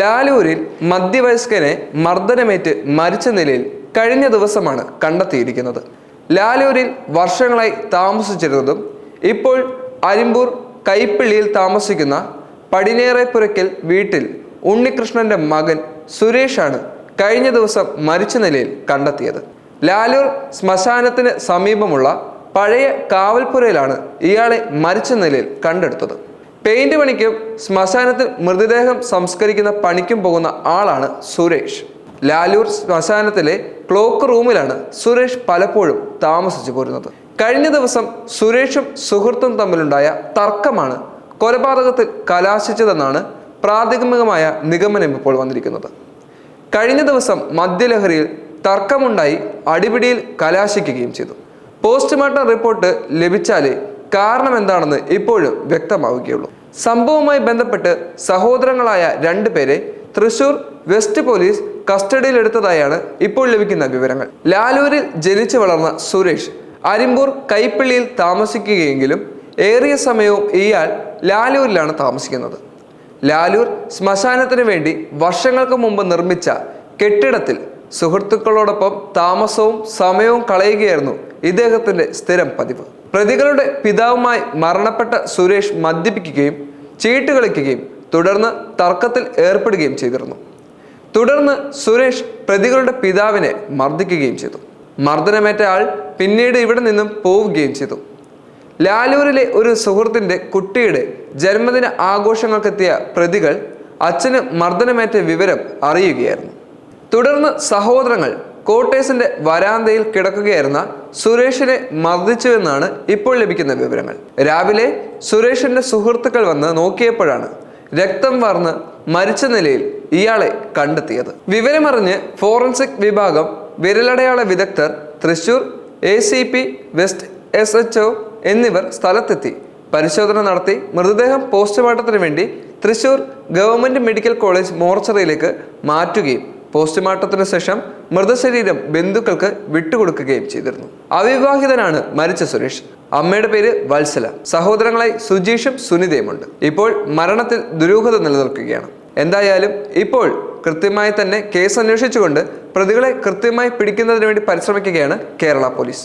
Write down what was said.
ലാലൂരിൽ മധ്യവയസ്കനെ മർദ്ദനമേറ്റ് മരിച്ച നിലയിൽ കഴിഞ്ഞ ദിവസമാണ് കണ്ടെത്തിയിരിക്കുന്നത്. ലാലൂരിൽ വർഷങ്ങളായി താമസിച്ചിരുന്നതും ഇപ്പോൾ അരിമ്പൂർ കൈപ്പിള്ളിയിൽ താമസിക്കുന്ന പടിനേറെപ്പുരയ്ക്കൽ വീട്ടിൽ ഉണ്ണികൃഷ്ണന്റെ മകൻ സുരേഷാണ് കഴിഞ്ഞ ദിവസം മരിച്ച നിലയിൽ കണ്ടെത്തിയത്. ലാലൂർ ശ്മശാനത്തിന് സമീപമുള്ള പഴയ കാവൽപ്പുരയിലാണ് ഇയാളെ മരിച്ച നിലയിൽ കണ്ടെടുത്തത്. പെയിന്റ് പണിക്കും ശ്മശാനത്തിൽ മൃതദേഹം സംസ്കരിക്കുന്ന പണിക്കും പോകുന്ന ആളാണ് സുരേഷ്. ലാലൂർ ശ്മശാനത്തിലെ ക്ലോക്ക് റൂമിലാണ് സുരേഷ് പലപ്പോഴും താമസിച്ചു പോരുന്നത്. കഴിഞ്ഞ ദിവസം സുരേഷും സുഹൃത്തും തമ്മിലുണ്ടായ തർക്കമാണ് കൊലപാതകത്തിൽ കലാശിച്ചതെന്നാണ് പ്രാഥമികമായ നിഗമനം ഇപ്പോൾ വന്നിരിക്കുന്നത്. കഴിഞ്ഞ ദിവസം മദ്യലഹരിയിൽ തർക്കമുണ്ടായി അടിപിടിയിൽ കലാശിക്കുകയും ചെയ്തു. പോസ്റ്റ്മോർട്ടം റിപ്പോർട്ട് ലഭിച്ചാലേ കാരണം എന്താണെന്ന് ഇപ്പോഴും വ്യക്തമാവുകയുള്ളൂ. സംഭവവുമായി ബന്ധപ്പെട്ട് സഹോദരങ്ങളായ രണ്ടുപേരെ തൃശൂർ വെസ്റ്റ് പോലീസ് കസ്റ്റഡിയിലെടുത്തതായാണ് ഇപ്പോൾ ലഭിക്കുന്ന വിവരങ്ങൾ. ലാലൂരിൽ ജനിച്ചു വളർന്ന സുരേഷ് അരിമ്പൂർ കൈപ്പള്ളിയിൽ താമസിക്കുകയെങ്കിലും ഏറിയ സമയവും ഇയാൾ ലാലൂരിലാണ് താമസിക്കുന്നത്. ലാലൂർ ശ്മശാനത്തിന് വേണ്ടി വർഷങ്ങൾക്ക് മുമ്പ് നിർമ്മിച്ച കെട്ടിടത്തിൽ സുഹൃത്തുക്കളോടൊപ്പം താമസവും സമയവും കളയുകയായിരുന്നു ഇദ്ദേഹത്തിന്റെ സ്ഥിരം പതിവ്. പ്രതികളുടെ പിതാവുമായി മരണപ്പെട്ട സുരേഷ് മദ്യപിക്കുകയും ചീട്ട് കളിക്കുകയും തുടർന്ന് തർക്കത്തിൽ ഏർപ്പെടുകയും ചെയ്തിരുന്നു. തുടർന്ന് സുരേഷ് പ്രതികളുടെ പിതാവിനെ മർദ്ദിക്കുകയും ചെയ്തു. മർദ്ദനമേറ്റ ആൾ പിന്നീട് ഇവിടെ നിന്നും പോവുകയും ചെയ്തു. ലാലൂരിലെ ഒരു സുഹൃത്തിന്റെ കുട്ടിയുടെ ജന്മദിന ആഘോഷങ്ങൾക്കെത്തിയ പ്രതികൾ അച്ഛന് മർദ്ദനമേറ്റ വിവരം അറിയുകയായിരുന്നു. തുടർന്ന് സഹോദരങ്ങൾ കോട്ടേഴ്സിന്റെ വരാന്തയിൽ കിടക്കുകയായിരുന്ന സുരേഷിനെ മർദ്ദിച്ചുവെന്നാണ് ഇപ്പോൾ ലഭിക്കുന്ന വിവരങ്ങൾ. രാവിലെ സുരേഷിന്റെ സുഹൃത്തുക്കൾ വന്ന് നോക്കിയപ്പോഴാണ് രക്തം വാർന്ന് മരിച്ച നിലയിൽ ഇയാളെ കണ്ടെത്തിയത്. വിവരമറിഞ്ഞ് ഫോറൻസിക് വിഭാഗം വിരലടയാള വിദഗ്ധർ Thrissur A C P west S H O എന്നിവർ സ്ഥലത്തെത്തി. പരിശോധന നടത്തി മൃതദേഹം പോസ്റ്റ്മോർട്ടത്തിന് വേണ്ടി തൃശൂർ ഗവൺമെന്റ് മെഡിക്കൽ കോളേജ് മോർച്ചറിയിലേക്ക് മാറ്റുകയും പോസ്റ്റ്മോർട്ടത്തിന് ശേഷം മൃതശരീരം ബന്ധുക്കൾക്ക് വിട്ടുകൊടുക്കുകയും ചെയ്തിരുന്നു. അവിവാഹിതനാണ് മരിച്ച സുരേഷ്. അമ്മയുടെ പേര് വത്സല. സഹോദരങ്ങളായി സുജീഷും സുനിതയുമുണ്ട്. ഇപ്പോൾ മരണത്തിൽ ദുരൂഹത നിലനിൽക്കുകയാണ്. എന്തായാലും ഇപ്പോൾ കൃത്യമായി തന്നെ കേസ് അന്വേഷിച്ചുകൊണ്ട് പ്രതികളെ കൃത്യമായി പിടിക്കുന്നതിന് വേണ്ടി പരിശ്രമിക്കുകയാണ് കേരള പോലീസ്.